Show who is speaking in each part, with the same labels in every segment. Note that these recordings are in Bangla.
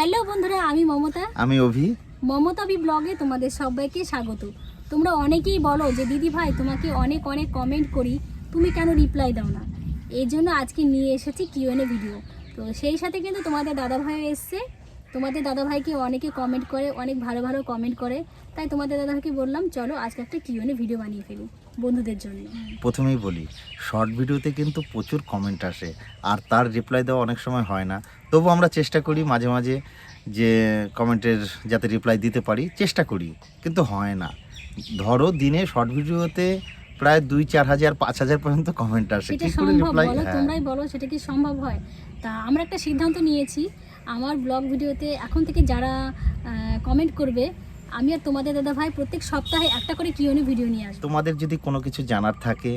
Speaker 1: হ্যালো বন্ধুরা আমি মমতা।
Speaker 2: আমি অভি।
Speaker 1: মমতা বি ব্লগে তোমাদের সবাইকে স্বাগত। তোমরা অনেকেই বলো যে দিদি ভাই তোমাকে অনেক অনেক কমেন্ট করি তুমি কেন রিপ্লাই দাও না? এই জন্য আজকে নিয়ে এসেছি কিউএনএ ভিডিও তো সেই সাথে কিন্তু তোমাদের দাদা ভাই এসছে। তোমাদের দাদা ভাইকে অনেকে কমেন্ট করে অনেক ভালো ভালো কমেন্ট করে। তাই তোমাদের দাদা ভাইকে বললাম চলো আজকে একটা কিউএনএ ভিডিও বানিয়ে ফেলি বন্ধুদের জন্য।
Speaker 2: প্রথমেই বলি শর্ট ভিডিওতে কিন্তু প্রচুর কমেন্ট আসে আর তার রিপ্লাই দেওয়া অনেক সময় হয় না। তবু আমরা চেষ্টা করি মাঝে মাঝে যে কমেন্টের যাতে রিপ্লাই দিতে পারি চেষ্টা করি কিন্তু হয় না। ধরো দিনে শর্ট ভিডিওতে প্রায় দুই চার হাজার পাঁচ হাজার পর্যন্ত কমেন্ট আসে।
Speaker 1: সেটা সম্ভব? বলো তোমরাই বলো সেটা কি সম্ভব হয়? তা আমরা একটা সিদ্ধান্ত নিয়েছি আমার ব্লগ ভিডিওতে এখন থেকে যারা কমেন্ট করবে আমি আর তোমাদের দাদা ভাই প্রত্যেক সপ্তাহে একটা করে কিউনি ভিডিও নিয়ে আসব।
Speaker 2: তোমাদের যদি কোনো কিছু জানার থাকে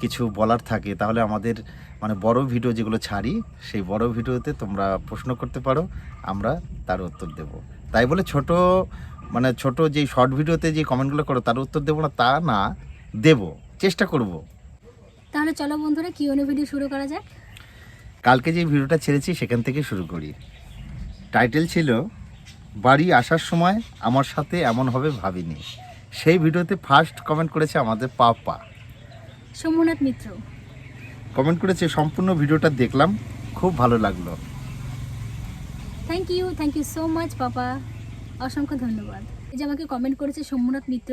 Speaker 2: কিছু বলার থাকে তাহলে আমাদের মানে বড় ভিডিও যেগুলো ছাড়ি সেই বড় ভিডিওতে তোমরা প্রশ্ন করতে পারো আমরা তার উত্তর দেব। তাই বলে ছোট মানে ছোট যেই শর্ট ভিডিওতে যে কমেন্টগুলো করো তার উত্তর দেবো না তা না দেব। চেষ্টা করব।
Speaker 1: তাহলে চলো বন্ধুরা কিউনি ভিডিও শুরু করা যাক।
Speaker 2: কালকে যে ভিডিওটা ছেড়েছি সেখান থেকে শুরু করি। টাইটেল ছিল বাড়ি আসার সময় আমার সাথে এমন হবে ভাবিনি। সেই ভিডিওতে ফার্স্ট কমেন্ট করেছে আমাদের পাপা।
Speaker 1: সোমনাথ মিত্র।
Speaker 2: কমেন্ট করেছে সম্পূর্ণ ভিডিওটা দেখলাম খুব ভালো লাগল।
Speaker 1: Thank you thank you so much পাপা। অসংখ্য ধন্যবাদ। এই যে আমাকে কমেন্ট করেছে সোমনাথ মিত্র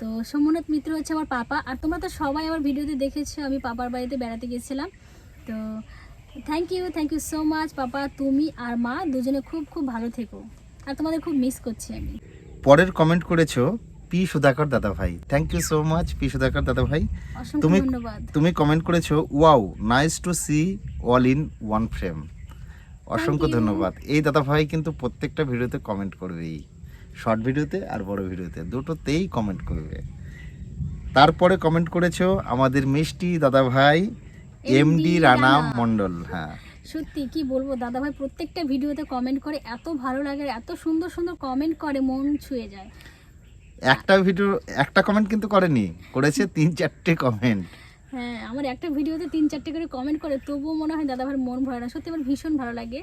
Speaker 1: তো সোমনাথ মিত্র হচ্ছে আমার পাপা। আর তোমরা তো সবাই আমার ভিডিওতে দেখেছ আমি পাপার বাড়িতে বেড়াতে গেছিলাম। তো thank you thank you so much পাপা তুমি আর মা দুজনে খুব খুব ভালো থেকো। আর তোমাদের খুব মিস করছি আমি।
Speaker 2: পরের কমেন্ট করেছ পি সুধাকর দাদা ভাই thank you so much P Sudhakar দাদা ভাই তুমি-
Speaker 1: ধন্যবাদ।
Speaker 2: তুমি কমেন্ট করেছ wow nice to see all in one frame অসংখ্য ধন্যবাদ। এই দাদা ভাই কিন্তু প্রত্যেকটা ভিডিওতে কমেন্ট করবেই। শর্ট ভিডিওতে আর বড় ভিডিওতে দুটোতেই কমেন্ট করবে। তারপরে কমেন্ট করেছ আমাদের মিষ্টি দাদা ভাই এমডি রানা মন্ডল হ্যাঁ।
Speaker 1: সত্যি কি বলব দাদা ভাই প্রত্যেকটা ভিডিওতে কমেন্ট করে এত ভালো লাগে এত সুন্দর সুন্দর কমেন্ট করে মন ছুঁয়ে যায়।
Speaker 2: একটা ভিডিও একটা কমেন্ট কিন্তু করেনি করেছে তিন চারটে কমেন্ট
Speaker 1: হ্যাঁ আমার একটা ভিডিওতে তিন চারটে করে কমেন্ট করে তবুও মনে হয় দাদা ভাইয়ের মন ভরে না। সত্যি আমার ভীষণ ভালো লাগে।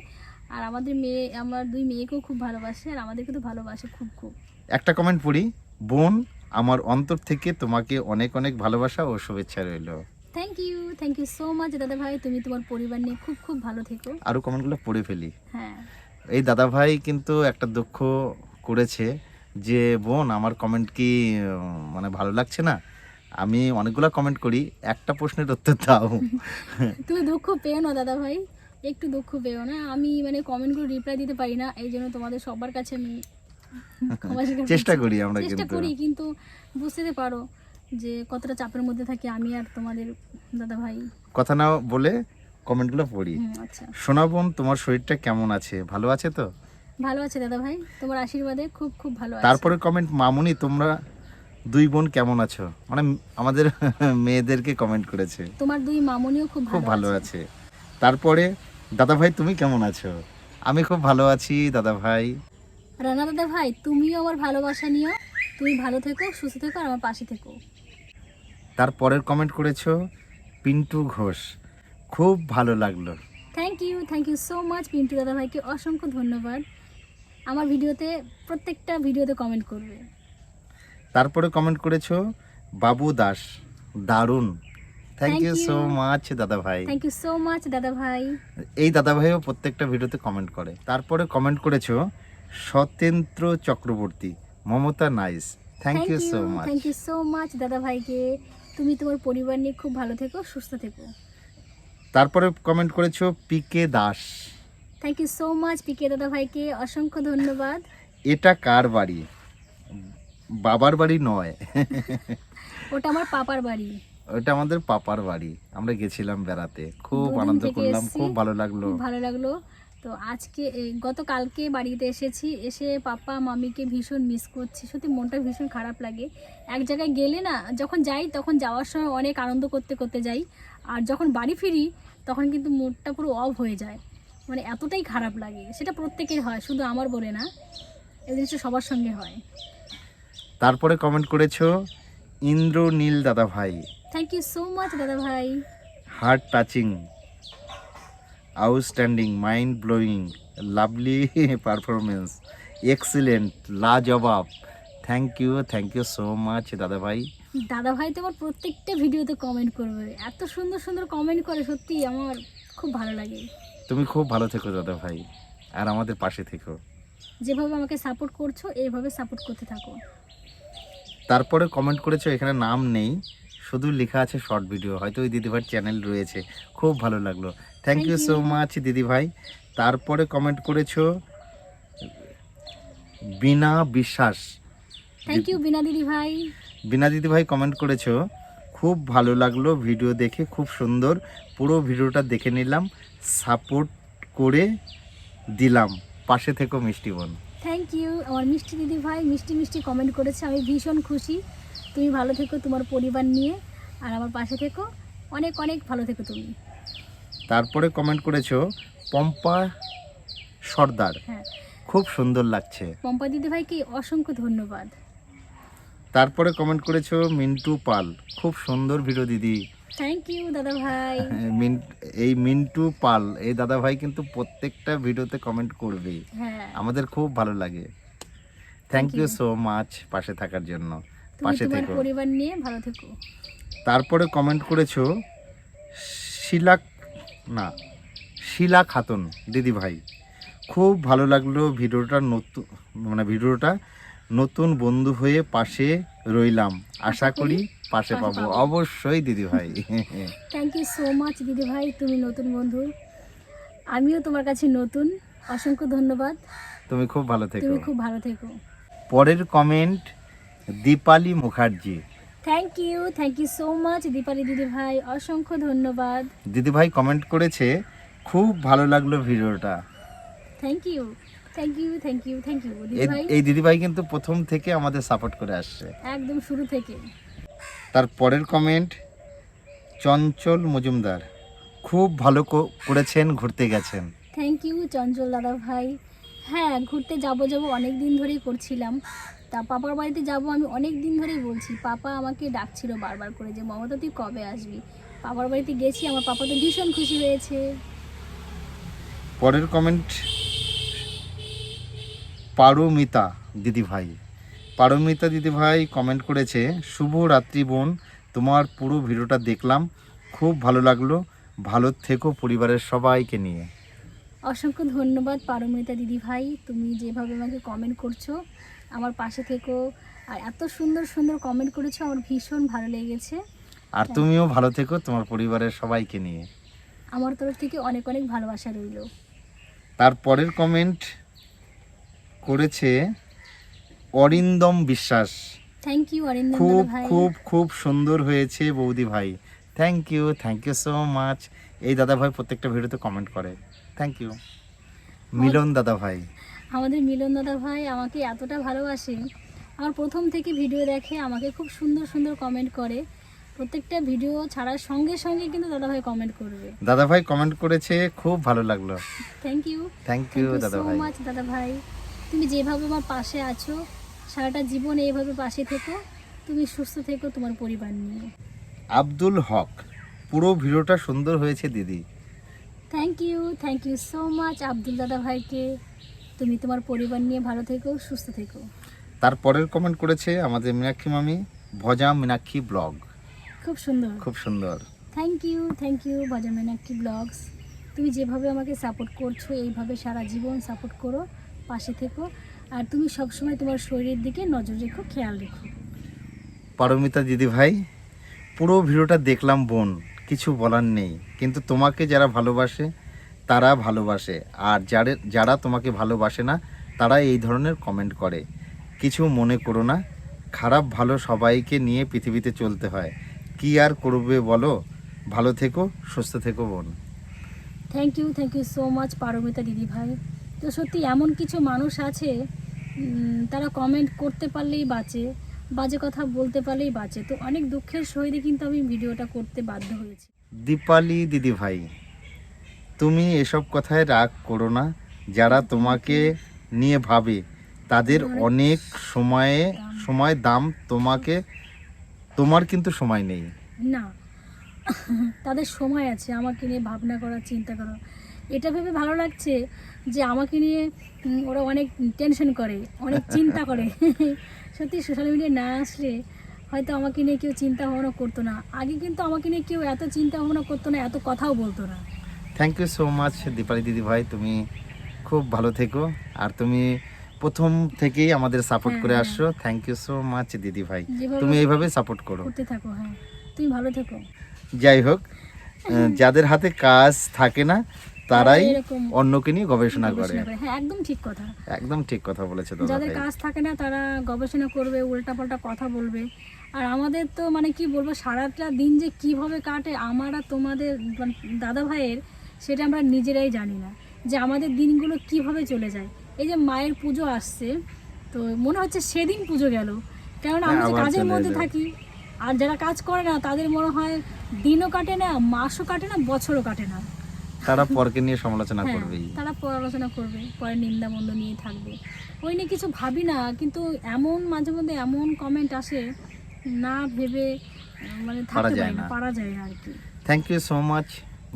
Speaker 1: আর আমাদের মেয়ে আমার দুই মেয়েকেও খুব ভালোবাসে আর আমাদেরকে তো ভালোবাসে খুব খুব।
Speaker 2: একটা কমেন্ট পড়ি বোন আমার অন্তর থেকে তোমাকে অনেক অনেক ভালোবাসা ও শুভেচ্ছা রইল।
Speaker 1: Thank you thank you so much দাদা ভাই তুমি তোমার পরিবার নিয়ে খুব খুব ভালো থেকো।
Speaker 2: আরও কমেন্টগুলো পড়ে ফেলি।
Speaker 1: হ্যাঁ।
Speaker 2: এই দাদা ভাই কিন্তু একটা দুঃখ করেছে যে বোন আমার কমেন্ট কি মানে ভালো লাগছে না? আমি অনেকগুলো কমেন্ট করি একটা প্রশ্নের উত্তর দাও।
Speaker 1: তুমি দুঃখ পেও না দাদা ভাই একটু দুঃখ পেও না। আমি মানে কমেন্টগুলো রিপ্লাই দিতে পারি না এই জন্য তোমাদের সবার কাছে আমি।
Speaker 2: চেষ্টা করি আমরা
Speaker 1: চেষ্টা করি কিন্তু বুঝতে পারো। যে কতটা চাপের মধ্যে থাকি আমি আর তোমাদের দাদা ভাই
Speaker 2: কথা না বলে কমেন্টগুলো পড়ি।
Speaker 1: আচ্ছা।
Speaker 2: সোনা বোন তোমার শরীরটা কেমন আছে? ভালো আছে তো?
Speaker 1: ভালো আছে দাদা ভাই তোমার আশীর্বাদে খুব খুব ভালো আছে।
Speaker 2: তারপরে কমেন্ট মামুনি তোমরা দুই বোন কেমন আছো? মানে আমাদের মেয়েদেরকে কমেন্ট করেছে।
Speaker 1: তোমার দুই মামুনিও খুব
Speaker 2: খুব
Speaker 1: ভালো আছে।
Speaker 2: তারপরে দাদা ভাই তুমি কেমন আছো? আমি খুব ভালো আছি দাদা ভাই
Speaker 1: রানা দাদা ভাই তুমিও আমার ভালোবাসা নিও। তুমি ভালো থেকো সুস্থ থেকো আর আমার পাশে থেকো।
Speaker 2: তারপরের কমেন্ট করেছ পিন্টু ঘোষ। খুব ভালো লাগল।
Speaker 1: Thank you thank you so much Pintu দাদা ভাইকে অসংখ্য ধন্যবাদ। আমার ভিডিওতে প্রত্যেকটা ভিডিওতে কমেন্ট করবে।
Speaker 2: তারপরে কমেন্ট করেছ বাবু দাস দারুণ। থ্যাংক ইউ সো মাচ দাদা ভাই
Speaker 1: থ্যাংক ইউ সো মাচ দাদা ভাই
Speaker 2: এই দাদা ভাইও প্রত্যেকটা ভিডিওতে কমেন্ট করে। তারপরে কমেন্ট করেছ Satyendra Chakraborty Mamata nice. Thank you so much
Speaker 1: thank you so much দাদা ভাইকে তুমি তোমার পরিবার নিয়ে খুব ভালো থেকো সুস্থ থেকো।
Speaker 2: তারপরে কমেন্ট করেছ PK Das.
Speaker 1: Thank you so much PK দাদা ভাইকে অসংখ্য ধন্যবাদ।
Speaker 2: এটা কার বাড়ি? বাবার বাড়ি নয়।
Speaker 1: ওটা আমার পাপার বাড়ি।
Speaker 2: ওটা আমাদের পাপার বাড়ি। আমরা গেছিলাম বেড়াতে। খুব আনন্দ করলাম খুব ভালো লাগল।
Speaker 1: ভালো লাগল। তো আজকে গতকালকে বাড়িতে এসেছি এসে পাপা মামিকে ভীষণ মিস করছি। সত্যি মনটা ভীষণ খারাপ লাগে। এক জায়গায় গেলে না যখন যাই তখন যাওয়ার সময় অনেক আনন্দ করতে করতে যাই। আর যখন বাড়ি ফিরি তখন কিন্তু মুডটা পুরো অফ হয়ে যায়। মানে এতটাই খারাপ লাগে। সেটা প্রত্যেকের হয় শুধু আমার বলে না। এই জিনিসটা সবার সঙ্গে হয়।
Speaker 2: তারপরে কমেন্ট করেছ ইন্দ্রনীল দাদা ভাই
Speaker 1: থ্যাংক ইউ সো মাচ দাদা ভাই
Speaker 2: heart touching outstanding mind blowing lovely performance excellent লাজবাব। Thank you thank you so much দাদা ভাই
Speaker 1: দাদা ভাই তো আমার প্রত্যেকটা ভিডিওতে কমেন্ট করবে। এত সুন্দর সুন্দর কমেন্ট করে সত্যি আমার খুব ভালো লাগে।
Speaker 2: তুমি খুব ভালো থেকো দাদা ভাই আর আমাদের পাশে থেকো।
Speaker 1: যেভাবে আমাকে সাপোর্ট করছ এইভাবে সাপোর্ট করতে থাকো।
Speaker 2: তারপরে কমেন্ট করেছ এখানে নাম নেই। শুধু লেখা আছে শর্ট ভিডিও হয়তো ওই দিদিভাইয়ের চ্যানেল রয়েছে। খুব ভালো লাগল। Thank you so. মাচ দিদিভাই। তারপরে কমেন্ট করেছ বিনা বিশ্বাস।
Speaker 1: থ্যাংক ইউ বিনা দিদি ভাই
Speaker 2: বিনা দিদিভাই কমেন্ট করেছ খুব ভালো লাগল ভিডিও দেখে খুব সুন্দর। পুরো ভিডিওটা দেখে নিলাম সাপোর্ট করে দিলাম। পাশে থেকো মিষ্টি বোন।
Speaker 1: থ্যাংক ইউ আমার মিষ্টি দিদি ভাই মিষ্টি মিষ্টি কমেন্ট করেছে আমি ভীষণ খুশি। তুমি ভালো থেকো তোমার পরিবার নিয়ে আর আমার পাশে থেকো। অনেক অনেক ভালো থেকো তুমি।
Speaker 2: তারপরে কমেন্ট করেছ পম্পা সর্দার।
Speaker 1: হ্যাঁ।
Speaker 2: খুব সুন্দর লাগছে।
Speaker 1: পম্পা দিদি ভাইকে অসংখ্য ধন্যবাদ।
Speaker 2: তারপরে কমেন্ট করেছ মিন্টু পাল। খুব সুন্দর ভিডিও দিদি।
Speaker 1: থ্যাংক ইউ দাদা ভাই
Speaker 2: এই মিন্টু পাল এই দাদা ভাই কিন্তু প্রত্যেকটা ভিডিওতে কমেন্ট করবে।
Speaker 1: হ্যাঁ।
Speaker 2: আমাদের খুব ভালো লাগে। থ্যাংক ইউ সো মাচ পাশে থাকার জন্য। পাশে থেকো।
Speaker 1: পরিবার নিয়ে ভালো থেকো।
Speaker 2: তারপরে কমেন্ট করেছ শিলা না শিলা খাতুন দিদি ভাই। খুব ভালো লাগল ভিডিওটা নতুন মানে ভিডিওটা নতুন বন্ধু হয়ে পাশে রইলাম। আশা করি পাশে পাবো। অবশ্যই দিদি ভাই।
Speaker 1: থ্যাংক ইউ সো মাচ দিদি ভাই তুমি নতুন বন্ধু। আমিও তোমার কাছে নতুন। অসংখ্য ধন্যবাদ।
Speaker 2: তুমি খুব ভালো থেকো।
Speaker 1: তুমি খুব ভালো থেকো।
Speaker 2: পরের comment Dipali Mukherjee.
Speaker 1: Thank you thank you so much Dipali দিদি ভাই অসংখ্য ধন্যবাদ।
Speaker 2: দিদি ভাই কমেন্ট করেছে খুব ভালো লাগল ভিডিওটা।
Speaker 1: Thank you thank you thank you thank you দিদি
Speaker 2: এই-
Speaker 1: ভাই
Speaker 2: এই দিদি ভাই কিন্তু প্রথম থেকে আমাদের সাপোর্ট করে আসছে।
Speaker 1: একদম শুরু থেকে।
Speaker 2: তার পরের কমেন্ট চঞ্চল মজুমদার। খুব ভালো করেছেন ঘুরতে গেছেন।
Speaker 1: থ্যাংক ইউ চঞ্চল দাদা ভাই। হ্যাঁ ঘুরতে যাব যাব অনেক দিন ধরেই করছিলাম। তা পাপার বাড়িতে যাব আমি অনেক দিন ধরেই বলছি পাপা আমাকে ডাকছিল বারবার করে যে মমতা তুই কবে আসবি? পাপার বাড়িতে গেছি আমার পাপা তো ভীষণ খুশি হয়েছে।
Speaker 2: পরের কমেন্ট পারমিতা দিদি ভাই পারমিতা দিদি ভাই কমেন্ট করেছে শুভ রাত্রি বোন তোমার পুরো ভিডিওটা দেখলাম খুব ভালো লাগল। ভালো থেকো পরিবারের সবাইকে নিয়ে।
Speaker 1: অসংখ্য ধন্যবাদ পারমিতা দিদি ভাই তুমি যেভাবে আমাকে কমেন্ট করছ। আমার পাশে থেকো। আর এত সুন্দর সুন্দর কমেন্ট করেছ আমার ভীষণ ভালো লেগেছে।
Speaker 2: আর তুমিও ভালো থেকো তোমার পরিবারের সবাইকে নিয়ে।
Speaker 1: আমার তরফ থেকে অনেক অনেক ভালোবাসা রইল।
Speaker 2: তারপরের কমেন্ট করেছে অরিন্দম বিশ্বাস।
Speaker 1: থ্যাংক ইউ অরিন্দম
Speaker 2: খুব খুব খুব সুন্দর হয়েছে বৌদি ভাই। Thank you thank you so much এই দাদা ভাই প্রত্যেকটা ভিডিওতে কমেন্ট করে। থ্যাংক ইউ মিলন দাদা ভাই।
Speaker 1: আমাদের মিলন দাদা ভাই আমাকে এতটা ভালোবাসে। আমার প্রথম থেকে ভিডিও দেখে আমাকে খুব সুন্দর সুন্দর কমেন্ট করে। প্রত্যেকটা ভিডিও ছাড়ার সঙ্গে সঙ্গে কিন্তু দাদা ভাই কমেন্ট করবে।
Speaker 2: দাদা ভাই কমেন্ট করেছে খুব ভালো লাগল।
Speaker 1: থ্যাংক ইউ
Speaker 2: থ্যাংক ইউ দাদা
Speaker 1: সো
Speaker 2: ভাই।
Speaker 1: মাচ দাদা ভাই। তুমি যেভাবে আমার পাশে আছো সারাটা জীবন এইভাবে পাশে থেকো। তুমি সুস্থ থেকো তোমার পরিবার নিয়ে।
Speaker 2: আব্দুল হক পুরো ভিডিওটা সুন্দর হয়েছে দিদি।
Speaker 1: Thank you thank you so much Abdul দাদা ভাইকে। তুমি তোমার পরিবার নিয়ে ভালো থেকো সুস্থ থেকো।
Speaker 2: তারপরের কমেন্ট করেছে আমাদের মীনাক্ষী মামি ভজা মীনাক্ষী ব্লগ।
Speaker 1: খুব সুন্দর।
Speaker 2: খুব সুন্দর।
Speaker 1: থ্যাংক ইউ থ্যাংক ইউ ভজা মিনাক্ষী ব্লগস। তুমি যেভাবে আমাকে সাপোর্ট করছ এইভাবে সারা জীবন সাপোর্ট করো পাশে থেকো। আর তুমি সবসময় তোমার শরীরের দিকে নজর রেখো খেয়াল রেখো।
Speaker 2: পারমিতা দিদি ভাই পুরো ভিডিওটা দেখলাম বোন কিছু বলার নেই। কিন্তু তোমাকে যারা ভালোবাসে তারা ভালোবাসে। আর যারা যারা তোমাকে ভালোবাসে না তারা এই ধরনের কমেন্ট করে। কিছু মনে করো না। খারাপ ভালো সবাইকে নিয়ে পৃথিবীতে চলতে হয়। কি আর করবে বলো? ভালো থেকো সুস্থ থেকো বোন।
Speaker 1: Thank you thank you so much Paramita দিদি ভাই। তো সত্যি এমন কিছু মানুষ আছে তারা কমেন্ট করতে পারলেই বাঁচে বাজে কথা বলতে পারলেই বাঁচে। তো অনেক দুঃখের সহিতে কিন্তু আমি ভিডিওটা করতে বাধ্য হয়েছি।
Speaker 2: দীপালি দিদি ভাই। তুমি এসব কথায় রাগ করো না। যারা তোমাকে নিয়ে ভাবে তাদের অনেক সময়ে সময় দাম তোমাকে তোমার কিন্তু সময় নেই।
Speaker 1: না তাদের সময় আছে আমাকে নিয়ে ভাবনা করা চিন্তা করা। এটা ভেবে ভালো লাগছে যে আমাকে নিয়ে ওরা অনেক টেনশন করে অনেক চিন্তা করে। সত্যি সোশ্যাল মিডিয়া না আসলে হয়তো আমাকে নিয়ে কেউ চিন্তা ভাবনা করতো না। আগে কিন্তু আমাকে নিয়ে কেউ এত চিন্তা ভাবনা করতো না এত কথাও বলতো না।
Speaker 2: Thank you so much Dipali দিদি ভাই তুমি খুব ভালো থেকো আর তুমি প্রথম থেকেই আমাদের সাপোর্ট
Speaker 1: হ্যাঁ,
Speaker 2: করে
Speaker 1: হ্যাঁ।
Speaker 2: আসছো। থ্যাংক ইউ সো মাচ দিদি ভাই তুমি এইভাবে সাপোর্ট করো।
Speaker 1: করতে থাকো হ্যাঁ। তুমি ভালো থেকো।
Speaker 2: যাই হোক যাদের হাতে কাজ থাকে না তারাই অন্যকে নিয়ে গবেষণা করে।
Speaker 1: হ্যাঁ একদম ঠিক কথা।
Speaker 2: একদম ঠিক কথা বলেছে দাদা
Speaker 1: যাদের কাজ থাকে না তারা গবেষণা করবে উল্টাপাল্টা কথা বলবে। আর আমাদের তো মানে কি বলব সারাটা দিন যে কীভাবে কাটে আমার আর তোমাদের মানে দাদা ভাইয়ের সেটা আমরা নিজেরাই জানি না। যে আমাদের দিনগুলো কীভাবে চলে যায়। এই যে মায়ের পুজো আসছে তো মনে হচ্ছে সেদিন পুজো গেল। কারণ
Speaker 2: হ্যাঁ,
Speaker 1: আমরা যে কাজের মধ্যে থাকি আর যারা কাজ করে না তাদের মনে হয় দিনও কাটে না মাসও কাটে না বছরও কাটে না।
Speaker 2: তারা পরকে নিয়ে সমালোচনা
Speaker 1: হ্যাঁ,
Speaker 2: করবেই।
Speaker 1: তারা পড়াশোনা করবে পরে নিন্দা মন্দ নিয়ে থাকবে। ওই নিয়ে কিছু ভাবি না কিন্তু এমন মাঝে মধ্যে এমন কমেন্ট আসে না ভেবে মানে
Speaker 2: পারা
Speaker 1: থাকতে
Speaker 2: যায়
Speaker 1: না
Speaker 2: না।
Speaker 1: পারা যায় না আর কি।
Speaker 2: থ্যাংক ইউ সো মাচ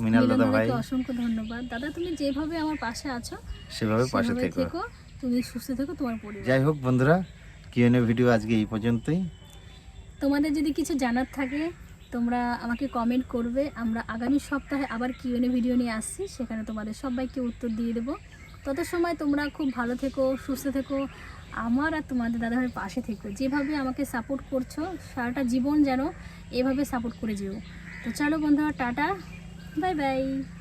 Speaker 2: মিনাল দাদা ভাই।
Speaker 1: অসংখ্য ধন্যবাদ। দাদা তুমি যেভাবে আমার পাশে আছো
Speaker 2: সেভাবে পাশে থেকো।
Speaker 1: তুমি সুস্থ থেকো তোমার পরিবার।
Speaker 2: যাই হোক বন্ধুরা কিউএনএ ভিডিও আজকে এই পর্যন্তই।
Speaker 1: তোমাদের যদি কিছু জানার থাকে তোমরা আমাকে কমেন্ট করবে। আমরা আগামী সপ্তাহে আবার কিউএনএ ভিডিও নিয়ে আসছি সেখানে তোমাদের সবাইকে উত্তর দিয়ে দেবো। তত সময় তোমরা খুব ভালো থেকো সুস্থ থেকো। আমার আর তোমাদের দাদাভাইয়ের পাশে থেকো। যেভাবে আমাকে সাপোর্ট করছ সারাটা জীবন যেন এভাবে সাপোর্ট করে যেও। তো চলো বন্ধুরা টাটা। 拜拜。